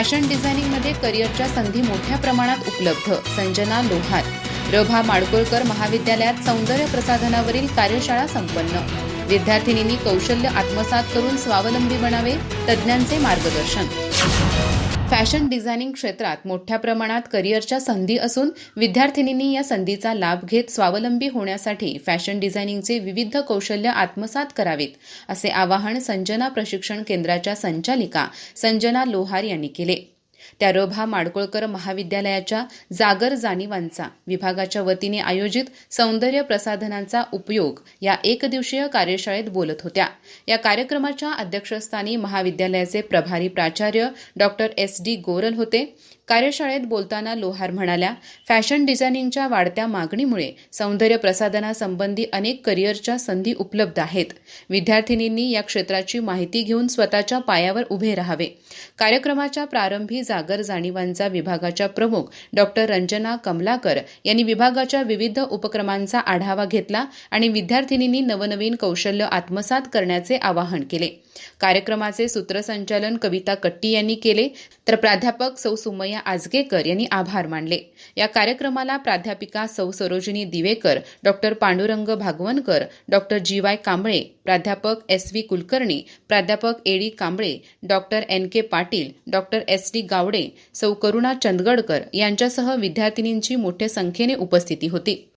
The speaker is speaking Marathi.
फॅशन डिझायनिंगमध्ये करिअरच्या संधी मोठ्या प्रमाणात उपलब्ध. संजना लोहार. रभा माडकोळकर महाविद्यालयात सौंदर्य प्रसाधनावरील कार्यशाळा संपन्न. विद्यार्थिनींनी कौशल्य आत्मसात करून स्वावलंबी बनावे तज्ज्ञांचे मार्गदर्शन. फॅशन डिझायनिंग क्षेत्रात मोठ्या प्रमाणात करिअरच्या संधी असून विद्यार्थिनींनी या संधीचा लाभ घेत स्वावलंबी होण्यासाठी फॅशन डिझायनिंगचे विविध कौशल्य आत्मसात करावेत असे आवाहन संजना प्रशिक्षण केंद्राच्या संचालिका संजना लोहार यांनी केले. त्यारोभा माडकोळकर महाविद्यालयाच्या जागर जाणीवांचा विभागाच्या वतीने आयोजित सौंदर्य प्रसाधनांचा उपयोग या एकदिवसीय कार्यशाळेत बोलत होत्या. या कार्यक्रमाच्या अध्यक्षस्थानी महाविद्यालयाचे प्रभारी प्राचार्य डॉक्टर एस डी गोरल होते. कार्यशाळेत बोलताना लोहार म्हणाल्या फॅशन डिझायनिंगच्या वाढत्या मागणीमुळे सौंदर्य प्रसाधनासंबंधी अनेक करिअरच्या संधी उपलब्ध आहेत. विद्यार्थिनींनी या क्षेत्राची माहिती घेऊन स्वतःच्या पायावर उभे राहावे. कार्यक्रमाच्या प्रारंभी जागर जाणीवांचा विभागाच्या प्रमुख डॉक्टर रंजना कमलाकर यांनी विभागाच्या विविध उपक्रमांचा आढावा घेतला आणि विद्यार्थिनींनी नवनवीन कौशल्य आत्मसात करण्याचे आवाहन केले. कार्यक्रमाचे सूत्रसंचालन कविता कट्टी यांनी केले. तर प्राध्यापक सौ सुमय्या आजगेकर यांनी आभार मानले. या कार्यक्रमाला प्राध्यापिका Sau Sarojini Divekar doctor Pandurang Bhagwankar doctor G Y Kamble प्राध्यापक एस व्ही कुलकर्णी प्राध्यापक A D Kamble doctor N K Patil doctor S D Gawade Sau Karuna Chandgadkar यांच्यासह विद्यार्थिनींची मोठ्या संख्येने उपस्थिती होती.